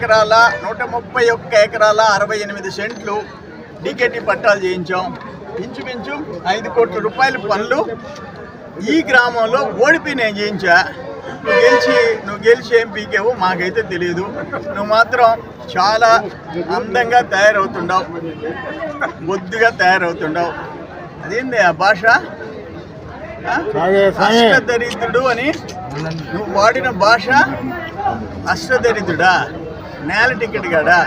ఎకరాల నూట ముప్పై ఒక్క ఎకరాల అరవై ఎనిమిది సెంట్లు డీకేటీ పట్టాలు చేయించాం. ఇంచుమించు ఐదు కోట్ల రూపాయల పనులు ఈ గ్రామంలో ఓడిపి నేను చేయించా. నువ్వు గెలిచి నువ్వు గెలిచి ఏం పీకేవో మాకైతే తెలియదు నువ్వు మాత్రం చాలా అందంగా తయారవుతుండవు. బొద్దుగా తయారవుతుండవు. అదేంది ఆ భాష? అష్టదరిద్రుడు అని నువ్వు వాడిన భాష అష్టదరిద్రుడా? నేల టికెట్ కాడా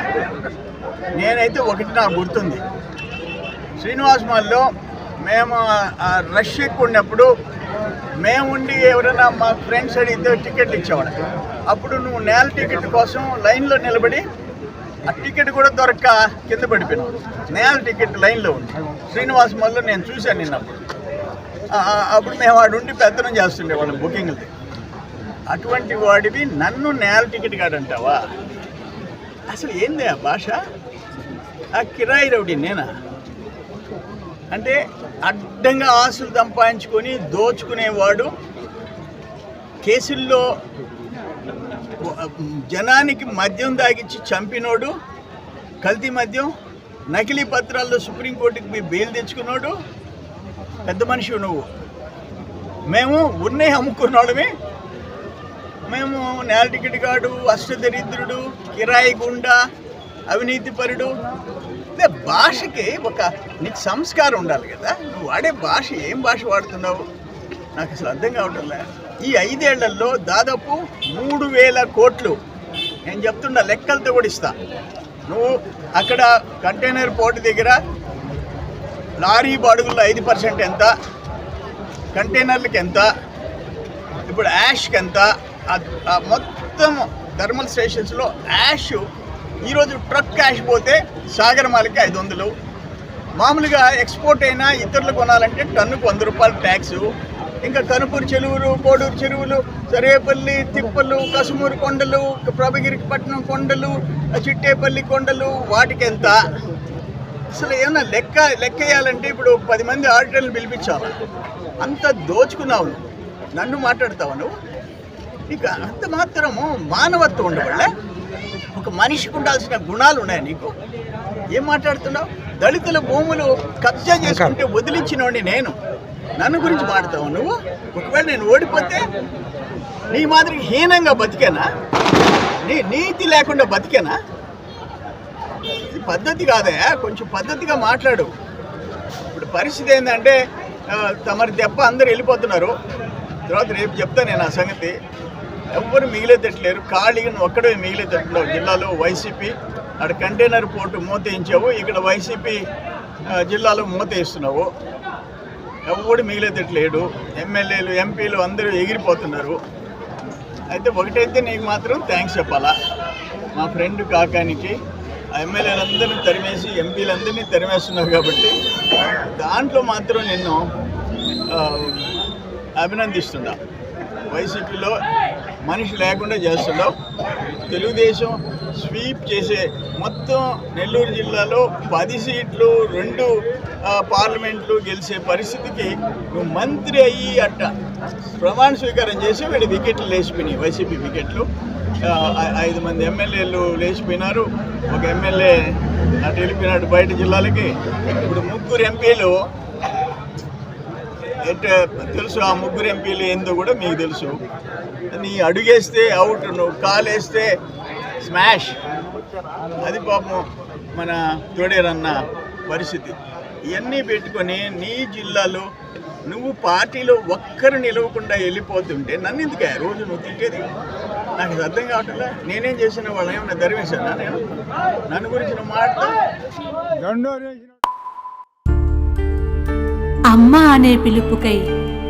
నేనైతే ఒకటి నాకు గుర్తుంది. శ్రీనివాస్ మాల్లో మేము రష్ ఎక్కువ ఉన్నప్పుడు మేము ఉండి ఎవరైనా మా ఫ్రెండ్స్ అడిగితే టికెట్లు ఇచ్చేవాడు అప్పుడు నువ్వు నేల టికెట్ కోసం లైన్లో నిలబడి ఆ టికెట్ కూడా దొరక్క కింద పడిపోయినావు. నేల టికెట్ లైన్లో ఉంది. శ్రీనివాస్ మాల్లో నేను చూశాను నిన్నప్పుడు. అప్పుడు మేము వాడు ఉండి పెత్తనం చేస్తుండే వాళ్ళ బుకింగ్లది. అటువంటి వాడివి నన్ను నేల టికెట్ కాడంటావా? అసలు ఏంది ఆ భాష? ఆ కిరాయి రౌడీ నేనా? అంటే అడ్డంగా ఆస్తులు సంపాదించుకొని దోచుకునేవాడు కేసుల్లో జనానికి మద్యం తాగించి చంపినోడు కల్తీ మద్యం నకిలీ పత్రాల్లో సుప్రీంకోర్టుకి మీ బెయిల్ తెచ్చుకున్నాడు పెద్ద మనిషి నువ్వు. మేము ఉన్నే అమ్ముకున్నాడమే మేము నేల టికెట్ గాడు అష్టదరిద్రుడు కిరాయి గుండా అవినీతిపరుడు అంటే భాషకి ఒక నీకు సంస్కారం ఉండాలి కదా. నువ్వు వాడే భాష ఏం భాష వాడుతున్నావు? నాకు అసలు అర్థం కావట్లే ఈ ఐదేళ్ళలో దాదాపు మూడు వేల కోట్లు నేను చెప్తున్నా లెక్కలతో కూడా ఇస్తా. నువ్వు అక్కడ కంటైనర్ పోర్ట్ దగ్గర లారీ బాడుగుల్లో ఐదు పర్సెంట్ ఎంత? కంటైనర్లకి ఎంత? ఇప్పుడు యాష్కి ఎంత? మొత్తం థర్మల్ స్టేషన్స్లో యాష్ ఈరోజు ట్రక్ యాష్ పోతే సాగరమాలకి ఐదు వందలు. మామూలుగా ఎక్స్పోర్ట్ అయినా ఇతరులు కొనాలంటే టన్నుకు వంద రూపాయలు ట్యాక్స్. ఇంకా కనుపూరు చెరువులు కోడూరు చెరువులు సరేపల్లి తిప్పలు కసుమూరు కొండలు ప్రభగిరిపట్నం కొండలు చిట్టేపల్లి కొండలు వాటికి ఎంత అసలు ఏమన్నా లెక్క లెక్క వేయాలంటే ఇప్పుడు పది మంది ఆడిటర్లు పిలిపించాలి? అంత దోచుకున్నావు నన్ను మాట్లాడతావు నువ్వు? నీకు అంత మాత్రము మానవత్వం ఉండవల్లే ఒక మనిషికి ఉండాల్సిన గుణాలు ఉన్నాయి నీకు? ఏం మాట్లాడుతున్నావు? దళితుల భూములు కబ్జా చేసుకుంటే వదిలించినోడి నేను. నన్ను గురించి మాడతావు నువ్వు? ఒకవేళ నేను ఓడిపోతే నీ మాదిరి హీనంగా బతికేనా? నీ నీతి లేకుండా బతికేనా? ఇది పద్ధతి కాదే కొంచెం పద్ధతిగా మాట్లాడు. ఇప్పుడు పరిస్థితి ఏంటంటే తమరి దెబ్బ అందరు వెళ్ళిపోతున్నారు. తర్వాత రేపు చెప్తా నేను ఆ సంగతి. ఎవ్వరు మిగిలేదట్లేరు ఖాళీగా ఒక్కడే మిగిలేటట్టున్నావు. జిల్లాలో వైసీపీ అక్కడ కంటైనర్ పోర్టు మూతేయించావు. ఇక్కడ వైసీపీ జిల్లాలో మూతేస్తున్నావు ఎవడు మిగిలేదట్లేడు ఎమ్మెల్యేలు ఎంపీలు అందరూ ఎగిరిపోతున్నారు. అయితే ఒకటైతే నీకు మాత్రం థ్యాంక్స్ చెప్పాలా? మా ఫ్రెండ్ కాకానికి ఆ ఎమ్మెల్యేలందరినీ తరిమేసి ఎంపీలందరినీ తరిమేస్తున్నారు కాబట్టి దాంట్లో మాత్రం నిన్ను అభినందిస్తున్నా. వైసీపీలో మనిషి లేకుండా చేస్తున్నావు తెలుగుదేశం స్వీప్ చేసే మొత్తం నెల్లూరు జిల్లాలో పది సీట్లు రెండు పార్లమెంట్లు గెలిచే పరిస్థితికి నువ్వు మంత్రి అయ్యి అట్ట ప్రమాణ స్వీకారం చేసి వీడి వికెట్లు లేచిపోయినాయి. వైసీపీ వికెట్లు. ఐదు మంది ఎమ్మెల్యేలు లేచిపోయినారు. ఒక ఎమ్మెల్యే అటు వెళ్ళిపోయినాడు బయట జిల్లాలకి. ఇప్పుడు ముగ్గురు ఎంపీలు తెలుసు ఆ ముగ్గురు ఎంపీలు ఏందో కూడా మీకు తెలుసు. నీ అడుగేస్తే అవుట్ నువ్వు కాలేస్తే స్మాష్. అది పాపం మన తోడేరన్న పరిస్థితి. ఇవన్నీ పెట్టుకొని నీ జిల్లాలో నువ్వు పార్టీలో ఒక్కరు నిలవకుండా వెళ్ళిపోతుంటే నన్ను ఎందుకే రోజు నువ్వు తిట్టేది? నాకు ఇది అర్థం కావట్లే నేనేం చేసిన వాళ్ళు ఏమన్నా ధర్మేశానా నేను? నన్ను గురించి నువ్వు మాట్లాడు. అమ్మ అనే పిలుపుకై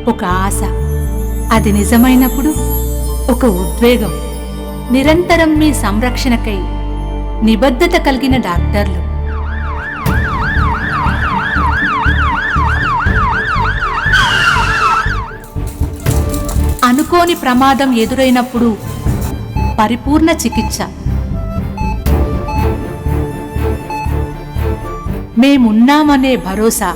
ఒక ఆశ. అది నిజమైనప్పుడు ఒక ఉద్వేగం. నిరంతరం మీ సంరక్షణకై నిబద్ధత కలిగిన డాక్టర్లు. అనుకోని ప్రమాదం ఎదురైనప్పుడు పరిపూర్ణ చికిత్స. మేమున్నామనే భరోసా.